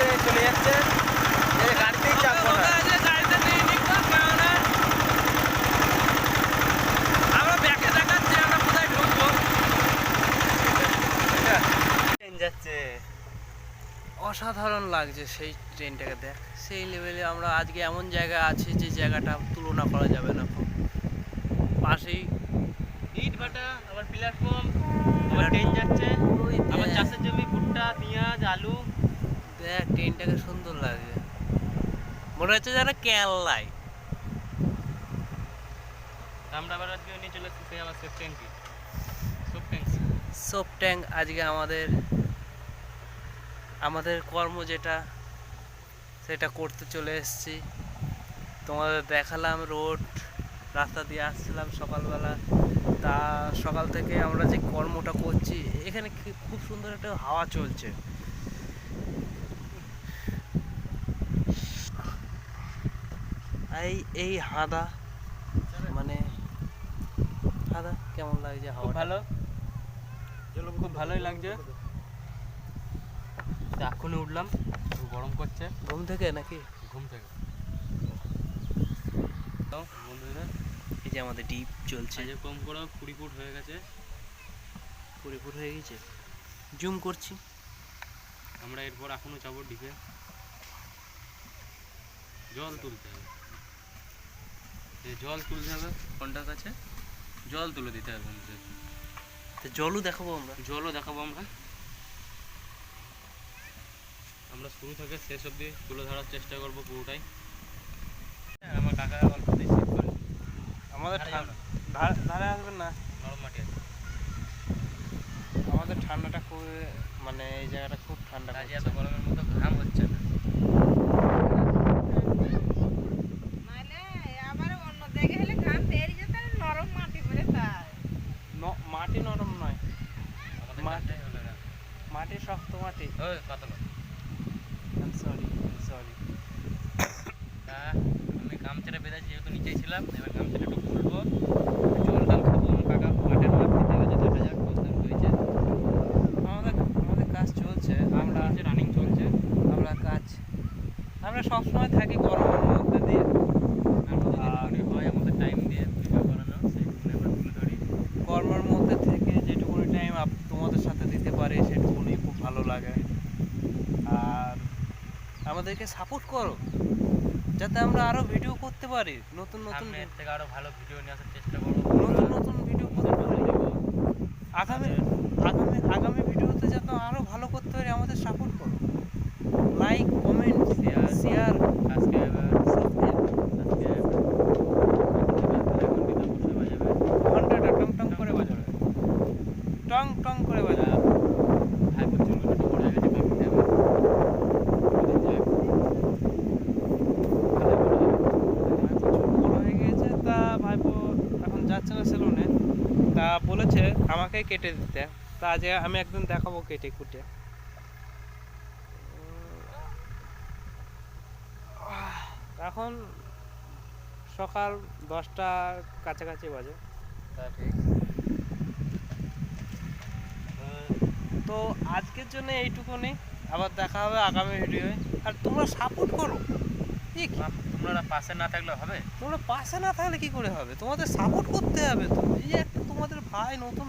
হচ্ছে যে গাড়িতেই চাপবো না। যাচ্ছে। অসাধারণ লাগছে সেই ট্রেনটাকে দেখ। সেই লেভেলে আমরা আজকে এমন জায়গা আছি যে জায়গাটা তুলনা করা যাবে না খুব। পাশেই ইট ভাটা আবার প্ল্যাটফর্ম আবার ট্রেন যাচ্ছে। আবার চাষের জমি ভুট্টা পেঁয়াজ আলু। দেখ ট্রেনটাকে সুন্দর লাগছে মনে হচ্ছে যেন কেরলায়। আমরা আবার আজকে নিয়ে চলে এসেছি আবার সেফ ট্যাঙ্কি সব ট্যাঙ্ক সোপ ট্যাঙ্ক আজকে আমাদের আমাদের কর্ম যেটা সেটা করতে চলে এসেছি। তোমাদের দেখালাম রোড রাস্তা দিয়ে আসছিলাম সকালবেলা। তা সকাল থেকে আমরা যে কর্মটা করছি এখানে কি- খুব সুন্দর একটা হাওয়া চলছে। এই এই হাদা মানে হাদা কেমন লাগছে হাওয়া ভালো। খুব ভালোই লাগছে। এখনই উঠলাম খুব গরম করছে। ঘুম থেকে নাকি? ঘুম থেকে। তো বন্ধুরা এই যে আমাদের ডিপ চলছে। যে কম করে কুড়ি ফুট হয়ে গেছে। কুড়ি ফুট হয়ে গেছে। জুম করছি। আমরা এরপর এখনও যাব ডিপে। জল তুলতে হবে। জল তুলতে হবে ফোনটার কাছে? জল তুলে দিতে হবে তো জলও দেখাবো আমরা। জলও দেখাবো আমরা। আমরা শুরু থেকে শেষ অবধি তুলে ধরার চেষ্টা করব পুরোটাই। আমার কাকা করে। আমাদের ধারে আসবেন না? নরম মাটি আছে। আমাদের ঠান্ডাটা খুব মানে এই জায়গাটা খুব ঠান্ডা এত গরমের মতো ঘাম হচ্ছে না নাহলে আবার অন্য জায়গায় হলে ঘাম বেরিয়ে যেত আর নরম মাটি পড়ে তাই ন- মাটি নরম নয় আমাদের মাটি। কাজটাই হলো না মাটি শক্ত মাটি ওই পাতলা সরি সরি তা আমি গামছাটা বেঁধেছি যেহেতু নিচেই ছিলাম এবার গামছাটা একটু খুলবো। জল খাব আমার কাকা মাঠের মাঠ দিতে গেছে দেখা যাক কোথায় হয়েছে। আমাদের আমাদের কাজ চলছে আমরা রানিং চলছে। আমরা কাজ আমরা সবসময় থাকি গরমের মধ্যে দিয়ে আর মধ্যে আর- যেটুকুনি হয় আমাদের টাইম দিয়ে ভিডিও করানো সেইটুকুনি আমরা তুলে ধরি কর্মের মধ্যে থেকে যেটুকুনি টাইম তোমাদের সাথে দিতে পারি সেটুকুনি খুব ভালো লাগে আর আমাদেরকে সাপোর্ট করো যাতে আমরা আরও ভিডিও করতে পারি নতুন নতুন এর থেকে আরও ভালো ভিডিও নিয়ে আসার চেষ্টা করব। নতুন নতুন ভিডিও করতে পারি। আগামী আগামী আগামী ভিডিওতে যাতে আরও ভালো করতে পারি আমাদের সাপোর্ট করো লাইক কমেন্ট শেয়ার শেয়ার আজকে এবার আজকে ঘন্টাটা টং টং করে বাজাবে টং টং করে বাজাবে ভাই প্রচুর একটু বড় হয়ে গেছে বাকিতে আবার বড় হয়ে গিয়েছে তা ভাইপো এখন যাচ্ছে না সেলুনে তা বলেছে আমাকে কেটে দিতে। তা আজ আমি একদিন দেখাবো কেটে কুটে। এখন সকাল দশটার কাছাকাছি বাজে। তা ঠিক। তো আজকের জন্য এইটুকুনি। আবার দেখা হবে আগামী ভিডিওয়ে আর তোমরা সাপোর্ট করো? তোমরা পাশে না থাকলে হবে? তোমরা পাশে না থাকলে কি করে হবে? তোমাদের সাপোর্ট করতে হবে তো। এই একটা তোমাদের ভাই নতুন